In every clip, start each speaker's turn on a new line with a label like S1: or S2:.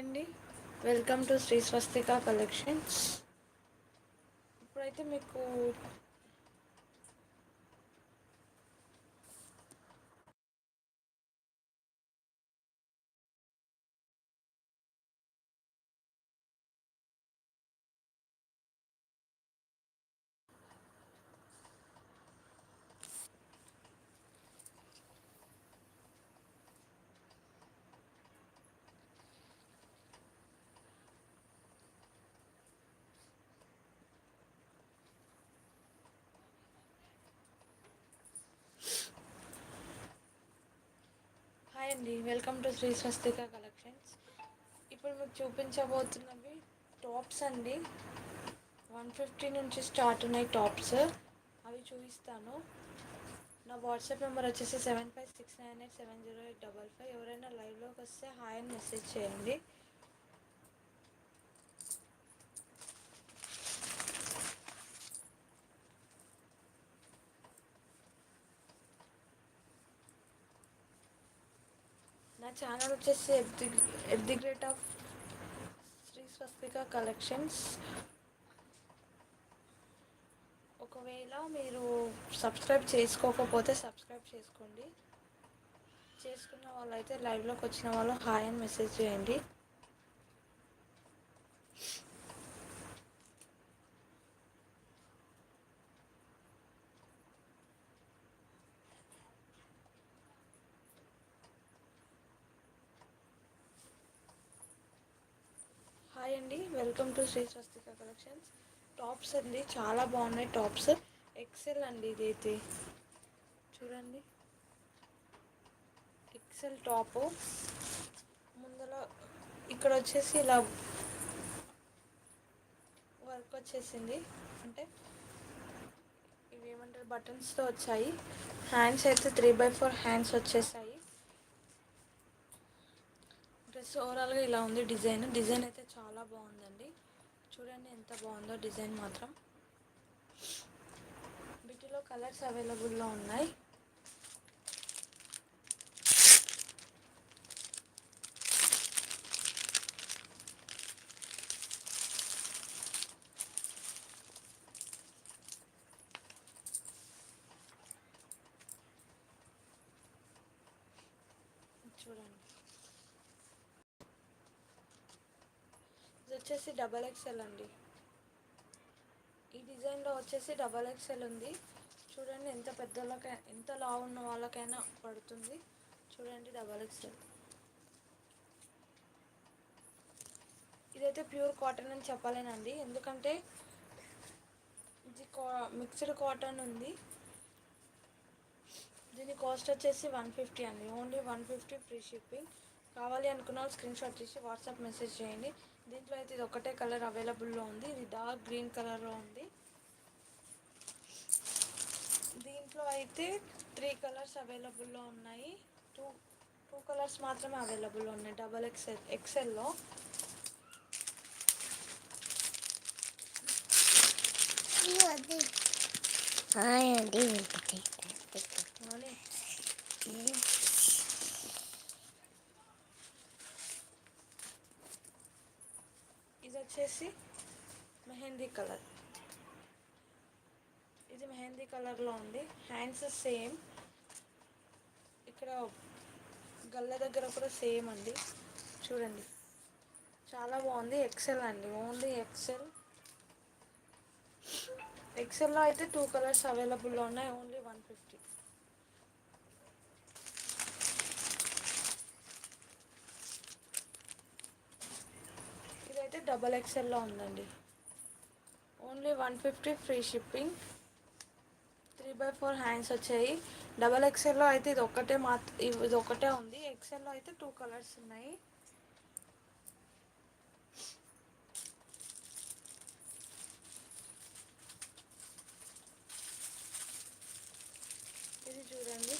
S1: అండి. Welcome to Shri Swastika collections ఇప్పుడైతే మీకు హాయ్ అండి. Welcome to Shri Swastika collections ఇప్పుడు మీకు చూపించబోతున్నవి టాప్స్ అండి. వన్ ఫిఫ్టీ నుంచి స్టార్ట్ ఉన్నాయి టాప్స్ అవి చూపిస్తాను. నా వాట్సాప్ నెంబర్ వచ్చేసి seven five six nine eight seven zero eight double five ఎవరైనా లైవ్లోకి వస్తే హాయ్ అని మెసేజ్ చేయండి. నా ఛానల్ వచ్చేసి at the at the great of Shri Swastika collections ఒకవేళ మీరు సబ్స్క్రైబ్ చేసుకోకపోతే సబ్స్క్రైబ్ చేసుకోండి. చేసుకున్న వాళ్ళైతే లైవ్లోకి వచ్చిన వాళ్ళు హాయ్ అని మెసేజ్ చేయండి హాయ్ అండి welcome to Shri Swastika collections. Tops అండి చాలా బాగున్నాయి టాప్స్. ఎక్సెల్ అండి ఇదైతే. చూడండి. XL top. ముందర ఇక్కడ వచ్చేసి ఇలా వర్క్ వచ్చేసింది. అంటే ఇవి ఏమంటారు బటన్స్తో వచ్చాయి. హ్యాండ్స్ అయితే త్రీ బై ఫోర్ హ్యాండ్స్ వచ్చేసాయి. డ్రెస్ ఓవరాల్గా ఇలా ఉంది డిజైన్. డిజైన్ అయితే చాలా బాగుందండి. చూడండి ఎంత బాగుందో డిజైన్ మాత్రం. వీటిలో కలర్స్ అవైలబుల్లో ఉన్నాయి. చూడండి ఇది వచ్చేసి డబల్ ఎక్స్ఎల్ అండి. ఈ డిజైన్లో వచ్చేసి డబల్ ఎక్స్ఎల్ ఉంది. చూడండి ఎంత పెద్దలకై ఎంత లా ఉన్న వాళ్ళకైనా పడుతుంది. చూడండి డబల్ ఎక్స్ఎల్ ఇదైతే ప్యూర్ కాటన్ అని చెప్పలేనండి. ఎందుకంటే ఇది కా మిక్స్డ్ కాటన్ ఉంది. దీని కాస్ట్ వచ్చేసి వన్ ఫిఫ్టీ అండి. Only one fifty free shipping. కావాలి అనుకున్న స్క్రీన్ షాట్ తీసి వాట్సాప్ మెసేజ్ చేయండి. దీంట్లో అయితే ఇది ఒకటే కలర్ అవైలబుల్లో ఉంది. ఇది డార్క్ గ్రీన్ కలర్లో ఉంది. దీంట్లో అయితే త్రీ కలర్స్ అవైలబుల్లో ఉన్నాయి. టూ టూ కలర్స్ మాత్రమే అవైలబుల్లో ఉన్నాయి. డబల్ ఎక్స్ఎల్ ఎక్స్ఎల్లో
S2: హాయ్ అండి
S1: కానీ ఇది వచ్చేసి మెహందీ కలర్. ఇది మెహందీ కలర్లో ఉంది. హ్యాండ్స్ సేమ్ ఇక్కడ గల్ల దగ్గర కూడా సేమ్ అండి. చూడండి. చాలా బాగుంది. ఎక్సెల్ అండి. ఓన్లీ ఎక్సెల్ ఎక్సెల్లో అయితే టూ కలర్స్ అవైలబుల్లో ఉన్నాయి. ఓన్లీ వన్ ఫిఫ్టీ ఇదైతే డబల్ ఎక్సెల్లో ఉందండి. Only one fifty free shipping. Three by four hands వచ్చాయి. డబల్ ఎక్సెల్లో అయితే ఇది ఒక్కటే మాత్ ఇది ఒకటే ఉంది. ఎక్సెల్లో అయితే టూ కలర్స్ ఉన్నాయి ఇది చూడండి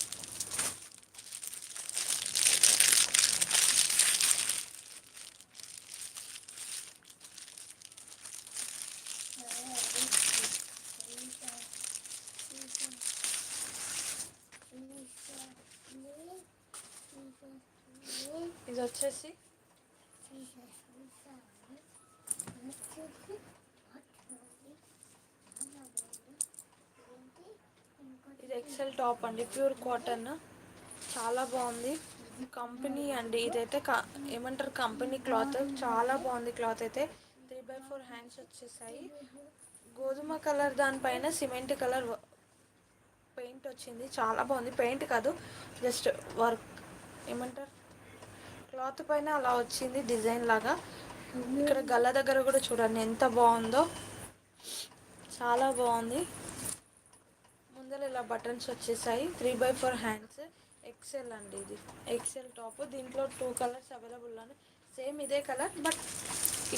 S1: ఇది వచ్చేసి. ఇది ఎక్సెల్ టాప్ అండి ప్యూర్ కాటన్. చాలా బాగుంది. కంపెనీ అండి ఇదైతే ఏమంటారు కంపెనీ క్లాత్. చాలా బాగుంది క్లాత్ అయితే. త్రీ బై ఫోర్ హ్యాండ్స్ వచ్చేసాయి. గోధుమ కలర్ దానిపైన సిమెంట్ కలర్ పెయింట్ వచ్చింది. చాలా బాగుంది. పెయింట్ కాదు జస్ట్ వర్క్. ఏమంటారు? క్లాత్ పైన అలా వచ్చింది డిజైన్ లాగా. ఇక్కడ గల్ల దగ్గర కూడా చూడండి ఎంత బాగుందో. చాలా బాగుంది. ముందర ఇలా బటన్స్ వచ్చేసాయి. Three by four hands. XL అండి ఇది. ఎక్సెల్ టాప్ దీంట్లో టూ కలర్స్ అవైలబుల్ అని. సేమ్ ఇదే కలర్ బట్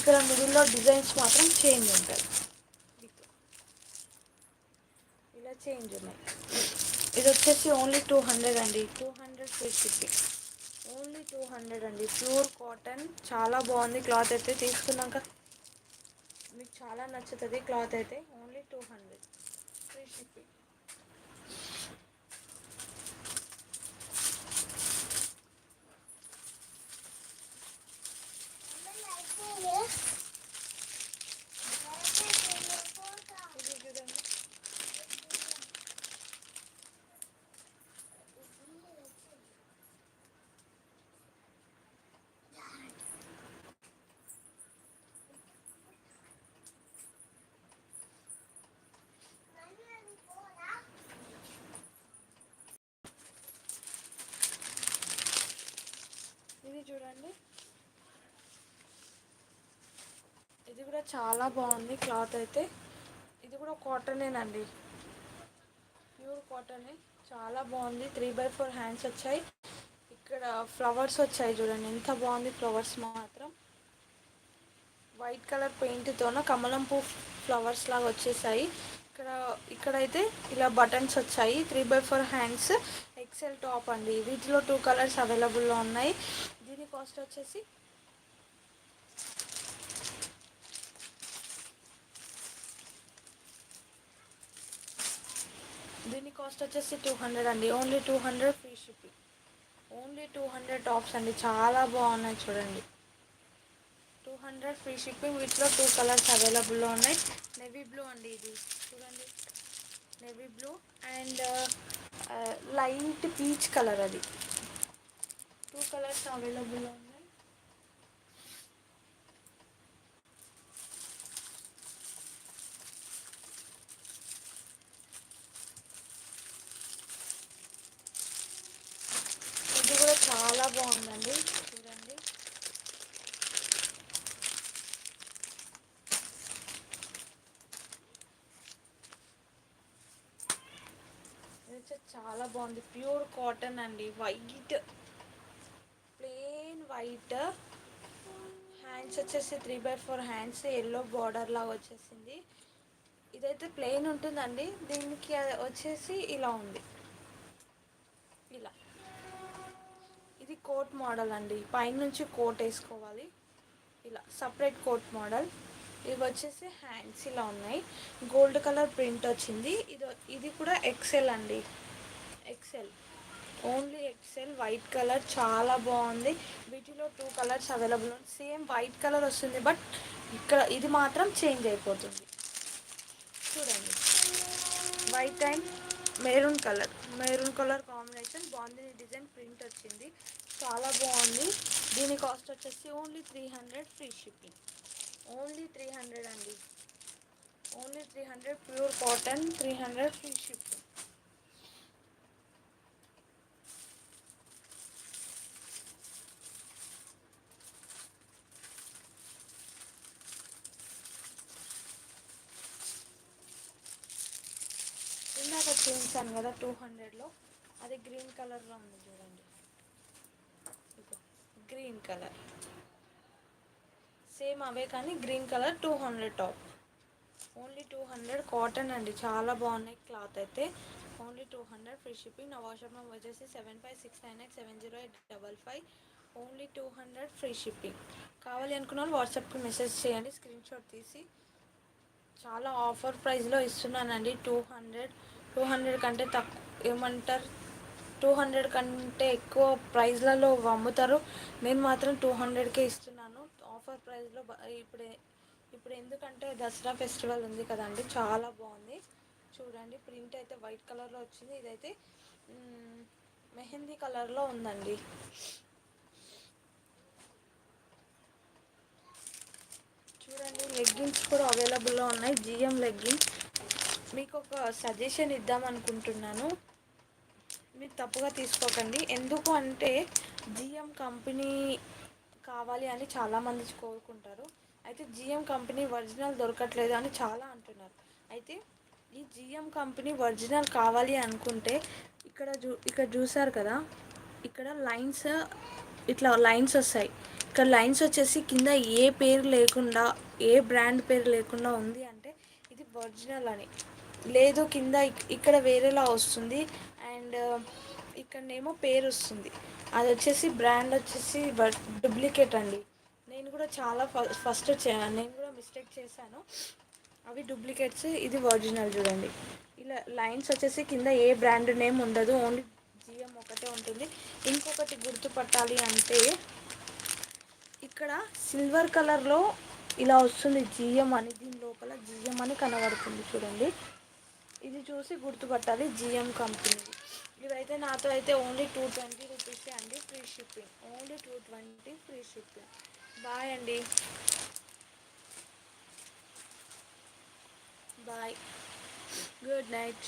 S1: ఇక్కడ మిడిల్లో డిజైన్స్ మాత్రం చేంజ్ ఉంటాయి. ఇలా చేంజ్ ఉన్నాయి. ఇది వచ్చేసి ఓన్లీ టూ హండ్రెడ్ అండి. Two hundred free shipping only two hundred అండి. Pure cotton. చాలా బాగుంది క్లాత్ అయితే. తీసుకున్నాక మీకు చాలా నచ్చుతుంది క్లాత్ అయితే. Only two hundred. Free shipping. చూడండి. ఇది కూడా చాలా బాగుంది క్లాత్ అయితే. ఇది కూడా కాటనేనండి. ప్యూర్ కాటనే. చాలా బాగుంది. త్రీ బై ఫోర్ హ్యాండ్స్ వచ్చాయి. ఇక్కడ ఫ్లవర్స్ వచ్చాయి చూడండి. ఎంత బాగుంది ఫ్లవర్స్ మాత్రం. వైట్ కలర్ పెయింట్తోన కమలం పువ్వు ఫ్లవర్స్ లాగా వచ్చేసాయి. ఇక్కడ ఇక్కడైతే ఇలా బటన్స్ వచ్చాయి. Three by four hands XL top అండి. వీటిలో టూ కలర్స్ అవైలబుల్లో ఉన్నాయి. కాస్ట్ వచ్చేసి దీని కాస్ట్ వచ్చేసి టూ హండ్రెడ్ అండి. Only two hundred free shipping. Only two hundred tops అండి. చాలా బాగున్నాయి చూడండి. Two hundred free shipping. వీటిలో టూ కలర్స్ అవైలబుల్లో ఉన్నాయి. నెవీ బ్లూ అండి ఇది. చూడండి. Navy blue and light peach colour అది. టూ కలర్స్ అవైలబుల్లో ఉన్నాయి. ఇది కూడా చాలా బాగుందండి. చూడండి. చాలా బాగుంది. ప్యూర్ కాటన్ అండి. వైట్. వైట్. హ్యాండ్స్ వచ్చేసి three by four hands yellow border లాగా వచ్చేసింది. ఇదైతే ప్లెయిన్ ఉంటుందండి. దీనికి వచ్చేసి ఇలా ఉంది. ఇలా. ఇది కోట్ మోడల్ అండి. పైనుంచి కోట్ వేసుకోవాలి. ఇలా సపరేట్ కోట్ మోడల్ ఇవి వచ్చేసి హ్యాండ్స్ ఇలా ఉన్నాయి. గోల్డ్ కలర్ ప్రింట్ వచ్చింది. ఇది ఇది కూడా ఎక్సెల్ అండి. XL only XL white colour చాలా బాగుంది. వీటిలో టూ కలర్స్ అవైలబుల్ ఉంది సేమ్ వైట్ కలర్ వస్తుంది బట్ ఇక్కడ ఇది మాత్రం చేంజ్ అయిపోతుంది. చూడండి. White and maroon colour. Maroon colour combination. బాగుంది. డిజైన్ ప్రింట్ వచ్చింది. చాలా బాగుంది. దీని కాస్ట్ వచ్చేసి only three hundred free shipping only three hundred అండి. Only three hundred pure cotton three hundred free shipping ఇందాక చూపించాను కదా టూ హండ్రెడ్లో. అది గ్రీన్ కలర్లో ఉంది చూడండి. Green colour. సేమ్ అవే కానీ green colour two hundred top. Only two hundred cotton అండి. చాలా బాగున్నాయి క్లాత్ అయితే. Only two hundred free shipping. నా వాట్సాప్ నెంబర్ వచ్చేసి seven five six nine eight seven zero eight double five. Only two hundred free shipping. కావాలి అనుకున్న వాళ్ళు వాట్సాప్కి మెసేజ్ చేయండి. స్క్రీన్ షాట్ తీసి. చాలా ఆఫర్ ప్రైస్లో ఇస్తున్నానండి. టూ హండ్రెడ్ టూ హండ్రెడ్ కంటే తక్కువ ఏమంటారు? టూ హండ్రెడ్ కంటే ఎక్కువ ప్రైస్లలో అమ్ముతారు. నేను మాత్రం టూ హండ్రెడ్కే ఇస్తున్నాను. ఆఫర్ ప్రైస్లో ఇప్పుడు ఇప్పుడు ఎందుకంటే దసరా ఫెస్టివల్ ఉంది కదండి చాలా బాగుంది. చూడండి ప్రింట్ అయితే వైట్ కలర్లో వచ్చింది. ఇదైతే మెహందీ కలర్లో ఉందండి. చూడండి లెగ్గిన్స్ కూడా అవైలబుల్లో ఉన్నాయి. జిఎం లెగ్గిన్స్ మీకు ఒక సజెషన్ ఇద్దాం అనుకుంటున్నాను. మీరు తప్పుగా తీసుకోకండి. ఎందుకు అంటే జిఎం కంపెనీ కావాలి అని చాలామంది కోరుకుంటారు. అయితే జిఎం కంపెనీ ఒరిజినల్ దొరకట్లేదు అని చాలా అంటున్నారు. అయితే ఈ జిఎం కంపెనీ ఒరిజినల్ కావాలి అనుకుంటే ఇక్కడ చూ ఇక్కడ చూసారు కదా ఇక్కడ లైన్స్ ఇట్లా లైన్స్ వస్తాయి. ఇక్కడ లైన్స్ వచ్చేసి కింద ఏ పేరు లేకుండా ఏ బ్రాండ్ పేరు లేకుండా ఉంది అంటే ఇది ఒరిజినల్ అని. లేదు కింద ఇక్కడ వేరేలా వస్తుంది. అండ్ ఇక్కడనేమో పేరు వస్తుంది అది వచ్చేసి బ్రాండ్ వచ్చేసి డూప్లికేట్ అండి. నేను కూడా చాలా ఫస్ట్ నేను కూడా మిస్టేక్ చేశాను. అవి డూప్లికేట్స్ ఇది ఒరిజినల్ చూడండి. ఇలా లైన్స్ వచ్చేసి కింద ఏ బ్రాండ్ నేమ్ ఉండదు. ఓన్లీ జిఎం ఒకటే ఉంటుంది. ఇంకొకటి గుర్తుపట్టాలి అంటే ఇక్కడ సిల్వర్ కలర్లో ఇలా వస్తుంది జిఎం అని దీని లోపల జిఎం అని కనబడుతుంది చూడండి. ఇది చూసి గుర్తుపట్టాలి జిఎం కంపెనీ. ఇవైతే నాతో అయితే ఓన్లీ టూ ట్వంటీ రూపీసే అండి free shipping. Only two twenty free shipping. Bye అండి. బాయ్. Good night.